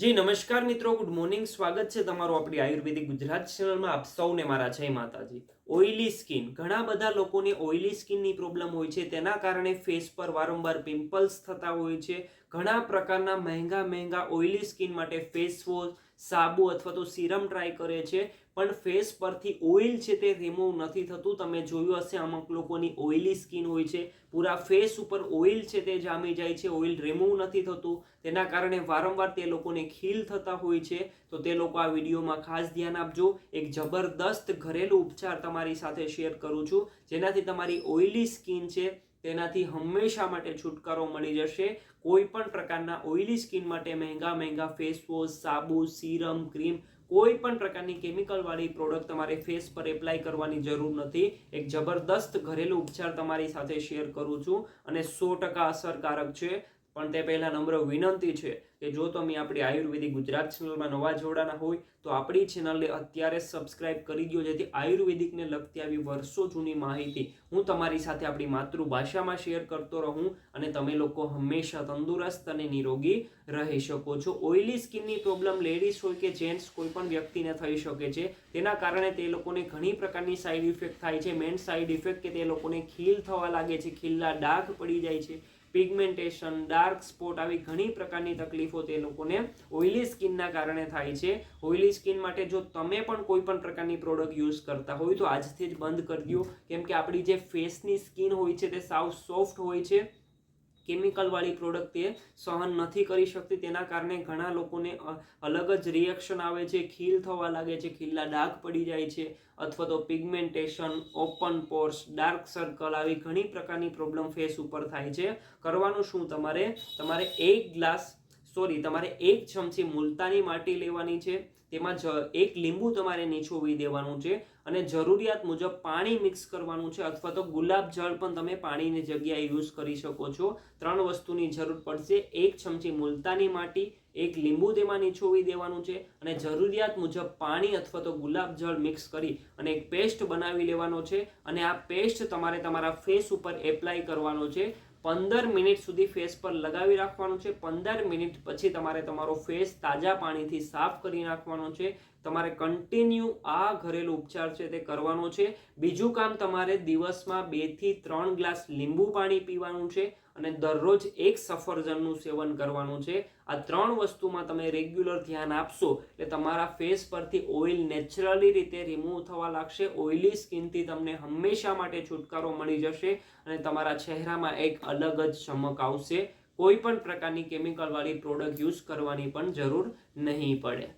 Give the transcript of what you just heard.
જી, નમસ્કાર મિત્રો. Good morning સ્વાગત છે તમારું આપણી આયુર્વેદિક ગુજરાત ચેનલમાં. આપ સૌને મારા જય માતાજી. ઓઇલી સ્કિન ઘણા બધા લોકોને ઓઇલી સ્કિનની પ્રોબ્લેમ હોય છે. તેના કારણે ફેસ પર વારંવાર પિમ્પલ્સ થતા હોય છે. ઘણા પ્રકારના મહેંગા મહેંગા ઓઇલી સ્કિન માટે ફેસ વોશ સાબુ અથવા તો સિરમ ટ્રાય કરે છે, પણ ફેસ પરથી ઓઇલ છે તે રિમૂવ નથી થતું. તમે જોયું હશે, અમુક લોકોની ઓઇલી સ્કિન હોય છે. પૂરા ફેસ ઉપર ઓઇલ છે તે જામી જાય છે. ઓઇલ રિમૂવ નથી થતું. તેના કારણે વારંવાર તે લોકોને ખીલ થતા હોય છે. તો તે લોકો આ વિડીયોમાં ખાસ ધ્યાન આપજો. એક જબરદસ્ત ઘરેલું ઉપચાર તમારી સાથે શેર કરું છું. જેનાથી તમારી ઓઇલી સ્કિન છે તેનાથી હંમેશા માટે છુટકારો મળી જશે. કોઈ પણ પ્રકારના ઓઇલી સ્કિન માટે મહેંગા મહેંગા ફેસ વોશ, સાબુ, સિરમ, ક્રીમ, કોઈ પણ પ્રકારની કેમિકલવાળી પ્રોડક્ટ તમારે ફેસ પર એપ્લાય કરવાની જરૂર નથી. એક જબરદસ્ત ઘરેલું ઉપચાર તમારી સાથે શેર કરું છું અને સો ટકા અસરકારક છે. પણ તે પહેલાં નમ્ર વિનંતી છે કે જો તમે આપણી આયુર્વેદિક ગુજરાત ચેનલમાં નવા જોડાના હોય, તો આપણી ચેનલને અત્યારે સબસ્ક્રાઇબ કરી દો જેથી આયુર્વેદિકને લગતી આવી વર્ષો જૂની માહિતી હું તમારી સાથે આપણી માતૃભાષામાં શેર કરતો રહું અને તમે લોકો હંમેશા તંદુરસ્ત અને નિરોગી રહી શકો છો. ઓઇલી સ્કિનની પ્રોબ્લેમ લેડીઝ હોય કે જેન્ટ્સ કોઈ પણ વ્યક્તિને થઈ શકે છે, તેના કારણે તે લોકોને ઘણી પ્રકારની સાઇડ ઇફેક્ટ થાય છે. મેન સાઇડ ઇફેક્ટ કે તે લોકોને ખીલ થવા લાગે છે, ખીલના ડાઘ પડી જાય છે પિગમેન્ટેશન ડાર્ક સ્પોટ આવી ઘણી પ્રકારની તકલીફો તે લોકોને ઓઇલી સ્કિનના કારણે થાય છે. ઓઇલી સ્કિન માટે જો તમે પણ કોઈ પણ પ્રકારની પ્રોડક્ટ યુઝ કરતા હોય તો આજથી જ બંધ કરી દો. કેમ કે આપણી જે ફેસની સ્કિન હોય છે તે સાવ સોફ્ટ હોય છે. કેમિકલવાળી પ્રોડક્ટ તે સહન નથી કરી શકતી. તેના કારણે ઘણા લોકોને અલગ જ રિએક્શન આવે છે. ખીલ થવા લાગે છે. ખીલના ડાઘ પડી જાય છે અથવા તો pigmentation open pores dark circle આવી ઘણી પ્રકારની પ્રોબ્લેમ ફેસ ઉપર થાય છે. કરવાનું શું? તમારે તમારે એક ગ્લાસ સોરી, તમારે એક ચમચી મુલતાની માટી લેવાની છે, તેમાં જ એક લીંબુ તમારે નીચોવી દેવાનું છે અને જરૂરિયાત મુજબ પાણી મિક્સ કરવાનું છે અથવા તો ગુલાબ જળ પણ તમે પાણીની જગ્યાએ યુઝ કરી શકો છો. ત્રણ વસ્તુની જરૂર પડશે, એક ચમચી મુલતાની માટી, એક લીંબુ તેમાં નીચોવી દેવાનું છે અને જરૂરિયાત મુજબ પાણી અથવા તો ગુલાબ જળ મિક્સ કરી અને એક પેસ્ટ બનાવી લેવાનો છે અને આ પેસ્ટ તમારે તમારા ફેસ ઉપર એપ્લાય કરવાનો છે. પંદર મિનિટ સુધી ફેસ પર લગાવી રાખવાનું છે. પંદર મિનિટ પછી તમારે તમારો ફેસ તાજા પાણીથી સાફ કરી નાખવાનો છે. તમારે કન્ટિન્યુ આ ઘરેલું ઉપચાર છે તે કરવાનો છે. બીજું કામ તમારે દિવસમાં બેથી ત્રણ ગ્લાસ લીંબુ પાણી પીવાનું છે અને દરરોજ એક સફરજનનું સેવન કરવાનું છે. આ ત્રણ વસ્તુમાં તમે રેગ્યુલર ધ્યાન આપશો એટલે તમારા ફેસ પરથી ઓઇલ નેચરલી રીતે રિમૂવ થવા લાગશે. ઓઇલી સ્કિનથી તમને હંમેશા માટે છુટકારો મળી જશે અને તમારા ચહેરામાં એક અલગ જ ચમક આવશે. કોઈ પણ પ્રકારની કેમિકલવાળી પ્રોડક્ટ યુઝ કરવાની પણ જરૂર નહીં પડે.